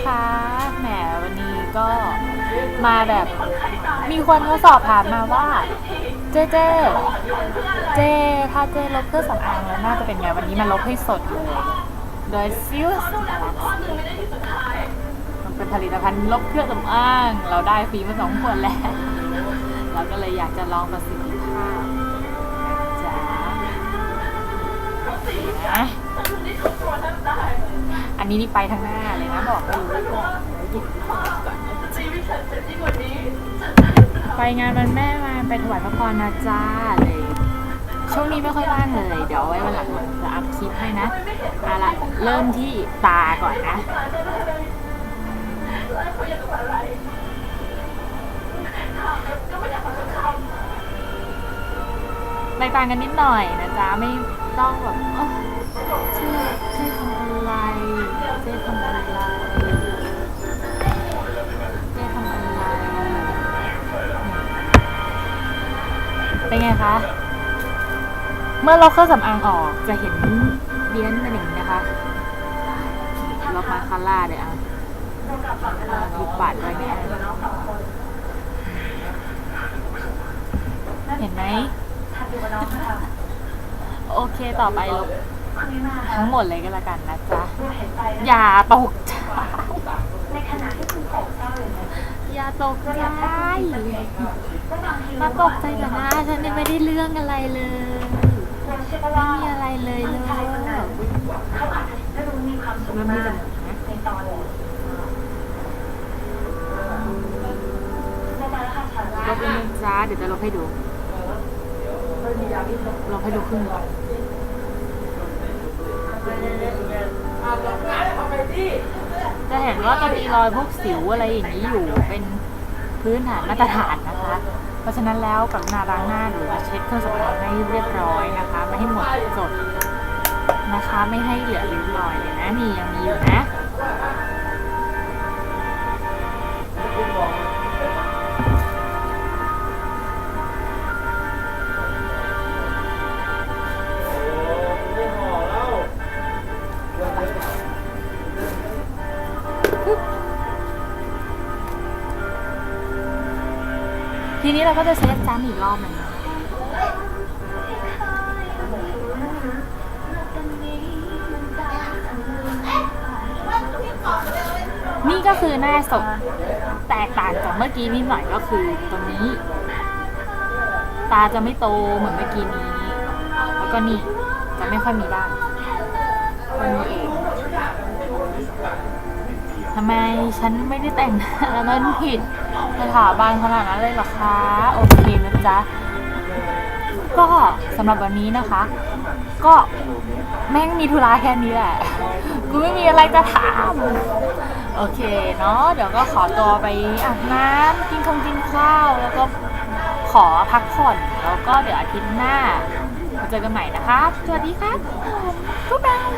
นะคะแหมวันนี้ก็มาแบบมีคนเขาสอบถามมาว่า เจ๊เจเจถ้าเจ๊ลบเครื่องสำอางแล้วน่าจะเป็นไงวันนี้มาลบให้สดเลยโดยซิลส์มันเป็นผลิตภัณฑ์ลบเครื่องสำอาง เราได้ฟรีมาสองขวดแล้ว เราก็เลยอยากจะลองประสิทธิภาพนะจ๊ะนะ อันนี้นี่ไปทางหน้าเลยนะบอกไม่รู้ไว้ก่อนไปงานวันแม่มาไปถวายพระพรนะจ้าเลย ช่วงนี้ไม่ค่อยว่างเลย เดี๋ยวไว้วันหลังจะอัพคลิปให้นะเอาละเริ่มที่ตาก่อนนะแตกต่างกันนิดหน่อยนะจ๊ะไม่ต้องแบบ เอ้อเจ๊ทำอะไรเจ๊ทำอะไรเจ๊ทำอะไรเป็นไงคะ เมื่อเราเครื่องสำอางออกจะเห็นเลี้ยนเป็นอย่างนี้นะคะล็อกมาคาร่าเดี๋ยวเอาลูกปัดไว้เนี่ยเห็นไหม โอเคต่อไปลบ ทั้งหมดเลยก็แล้วกันนะจ๊ะ อย่าตกใจอย่าตกใจมาตกใจกับหน้าฉันเนี่ยไม่ได้เรื่องอะไรเลย ไม่มีอะไรเลยเลยมันมีแต่นะลบเลยนะจ๊ะเดี๋ยวจะลบให้ดูลบให้ดูครึ่งหนึ่ง จะเห็นว่าจะมีรอยพวกสิวอะไรอย่างนี้อยู่เป็นพื้นฐานมาตรฐานนะคะ เพราะฉะนั้นแล้วกับนาล้างหน้าหรือเช็ดเครื่องสำอางให้เรียบร้อยนะคะ ไม่ให้หมดจดนะคะ ไม่ให้เหลือริ้วรอยเลยนะนี่ยังมีอยู่นะ ทีนี้เราก็จะเช็ดจ้ำอีกรอบหนึ่งนี่ก็คือหน้าสดแตกต่างจากเมื่อกี้นิดหน่อยก็คือตรงนี้ ตาจะไม่โตเหมือนเมื่อกี้นี้ แล้วก็นี่จะไม่ค่อยมีด้านำไมฉันไม่ได้แต่งแล้วมันผิดสถาบันขนาดนั้นเลยหรอคะโอเคนะจ๊ะก็สำหรับวันนี้นะคะ ก็แม่งมีธุระแค่นี้แหละกูไม่มีอะไรจะถามโอเคเนาะเดี๋ยวก็ขอตัวไปอาบน้ำกินคงกินข้าว แล้วก็ขอพักผ่อน แล้วก็เดี๋ยวอาทิตย์หน้ามาเจอกันใหม่นะคะ สวัสดีครับบ๊ายบาย